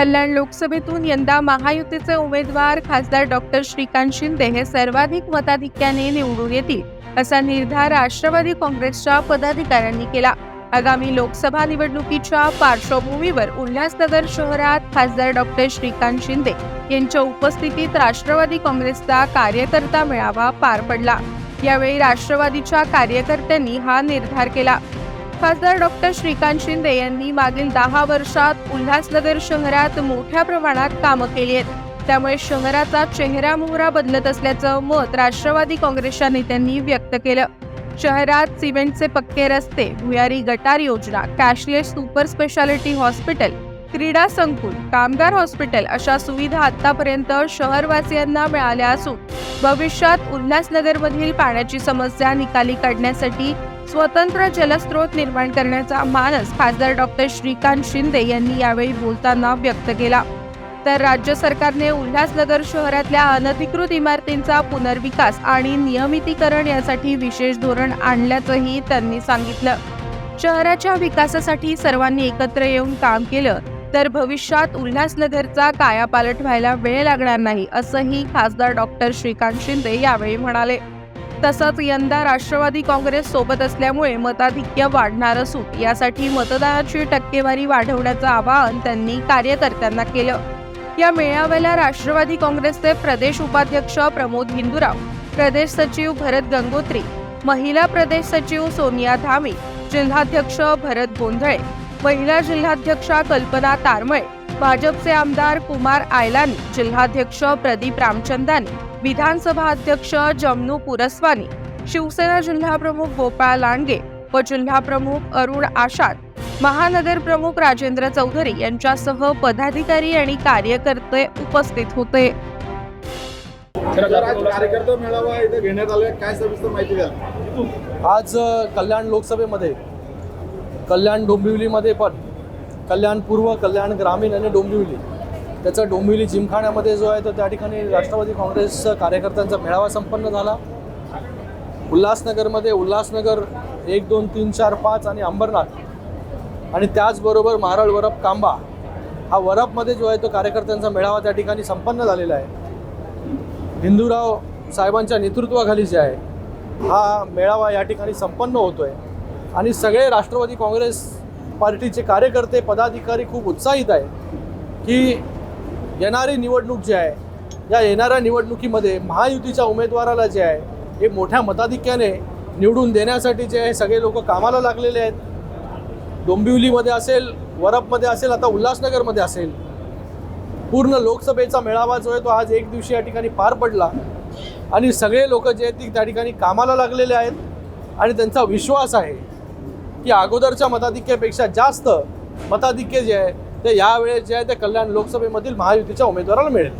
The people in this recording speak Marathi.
कल्याण लोकसभेतून यंदा महायुतीचे उमेदवार खासदार डॉक्टर श्रीकांत शिंदे हे सर्वाधिक मताधिक्याने निवडून येतील असा निर्धार राष्ट्रवादी काँग्रेसच्या पदाधिकाऱ्यांनी केला. आगामी लोकसभा निवडणुकीच्या पार्श्वभूमीवर उल्हासनगर शहरात खासदार डॉक्टर श्रीकांत शिंदे यांच्या उपस्थितीत राष्ट्रवादी काँग्रेसचा कार्यकर्ता मेळावा पार पडला. यावेळी राष्ट्रवादीच्या कार्यकर्त्यांनी हा निर्धार केला. खासदार डॉक्टर श्रीकांत शिंदे यांनी मागील दहा वर्षात उल्हासनगर शहरात मोठ्या प्रमाणात कामं केली आहेत. त्यामुळे शहराचा चेहरा मोहरा बदलत असल्याचं मत राष्ट्रवादी काँग्रेसच्या नेत्यांनी व्यक्त केलं. शहरात सिमेंटचे पक्के रस्ते भुयारी गटार योजना कॅशलेस सुपर स्पेशालिटी हॉस्पिटल क्रीडा संकुल कामगार हॉस्पिटल अशा सुविधा आतापर्यंत शहरवासियांना मिळाल्या असून भविष्यात उल्हासनगरमधील पाण्याची समस्या निकाली काढण्यासाठी स्वतंत्र जलस्रोत निर्माण करण्याचा मानस खासदार डॉक्टर श्रीकांत शिंदे यांनी यावेळी बोलताना व्यक्त केला. तर राज्य सरकारने उल्हासनगर शहरातल्या अनधिकृत इमारतींचा पुनर्विकास आणि नियमितीकरण यासाठी विशेष धोरण आणल्याचंही त्यांनी सांगितलं. शहराच्या विकासासाठी सर्वांनी एकत्र येऊन काम केलं तर भविष्यात उल्हासनगरचा कायापालट व्हायला वेळ लागणार नाही असंही खासदार डॉक्टर श्रीकांत शिंदे यावेळी म्हणाले. तसंच यंदा राष्ट्रवादी काँग्रेस सोबत असल्यामुळे मताधिक्य वाढणार असून यासाठी मतदानाची टक्केवारी वाढवण्याचं आवाहन त्यांनी कार्यकर्त्यांना केलं. या मेळाव्याला राष्ट्रवादी काँग्रेसचे प्रदेश उपाध्यक्ष प्रमोद हिंदुराव प्रदेश सचिव भरत गंगोत्री महिला प्रदेश सचिव सोनिया धामी जिल्हाध्यक्ष भरत गोंधळे महिला जिल्हाध्यक्षा कल्पना तारमळे भाजपचे आमदार कुमार आयलानी जिल्हाध्यक्ष प्रदीप रामचंदानी विधानसभा अध्यक्ष जमनू पुरस्वानी शिवसेना जिल्हाप्रमुख गोपाळ लांडगे व जिल्हाप्रमुख अरुण आषाद महानगर प्रमुख राजेंद्र चौधरी यांच्यासह पदाधिकारी आणि कार्यकर्ते उपस्थित होते. आज कार्यकर्ता मेळावा इथे घेण्यात आलाय. काय सविस्तर माहिती द्याल? आज अ, कल्याण लोकसभेमध्ये कल्याण डोंबिवलीमध्ये पण कल्याण पूर्व कल्याण ग्रामीण आणि डोंबिवली त्याचा डोंबिवली जिमखान्यामध्ये जो आहे तो त्या ठिकाणी राष्ट्रवादी काँग्रेस कार्यकर्त्यांचा मेळावा संपन्न झाला. उल्हासनगरमध्ये उल्हासनगर एक दोन तीन चार पाच आणि अंबरनाथ आणि त्याचबरोबर मारळ वरप कांबा हा वरपमध्ये जो आहे तो कार्यकर्त्यांचा मेळावा त्या ठिकाणी संपन्न झालेला आहे. हिंदूराव साहेबांच्या नेतृत्वाखाली जे आहे हा मेळावा या ठिकाणी संपन्न होतो आहे आणि सगळे राष्ट्रवादी काँग्रेस पार्टीचे कार्यकर्ते पदाधिकारी खूप उत्साहित आहे की येणारी निवडणूक जी आहे या येणाऱ्या निवडणुकीमध्ये महायुतीच्या उमेदवाराला जे आहे हे मोठ्या मताधिक्याने निवडून देण्यासाठी जे आहे सगळे लोक कामाला लागलेले आहेत. डोंबिवलीमध्ये असेल वरपमध्ये असेल आता उल्हासनगरमध्ये असेल. पूर्ण लोकसभेचा मेळावा जो आहे तो आज एक दिवशी या ठिकाणी पार पडला. आणि सगळे लोक जे आहेत ती त्या ठिकाणी कामाला लागलेले आहेत. आणि त्यांचा विश्वास आहे की अगोदरच्या मताधिक्यापेक्षा जास्त मताधिक्य जे आहे ते यावेळेस जे आहे ते कल्याण लोकसभेमधील महायुतीच्या उमेदवाराला मिळेल.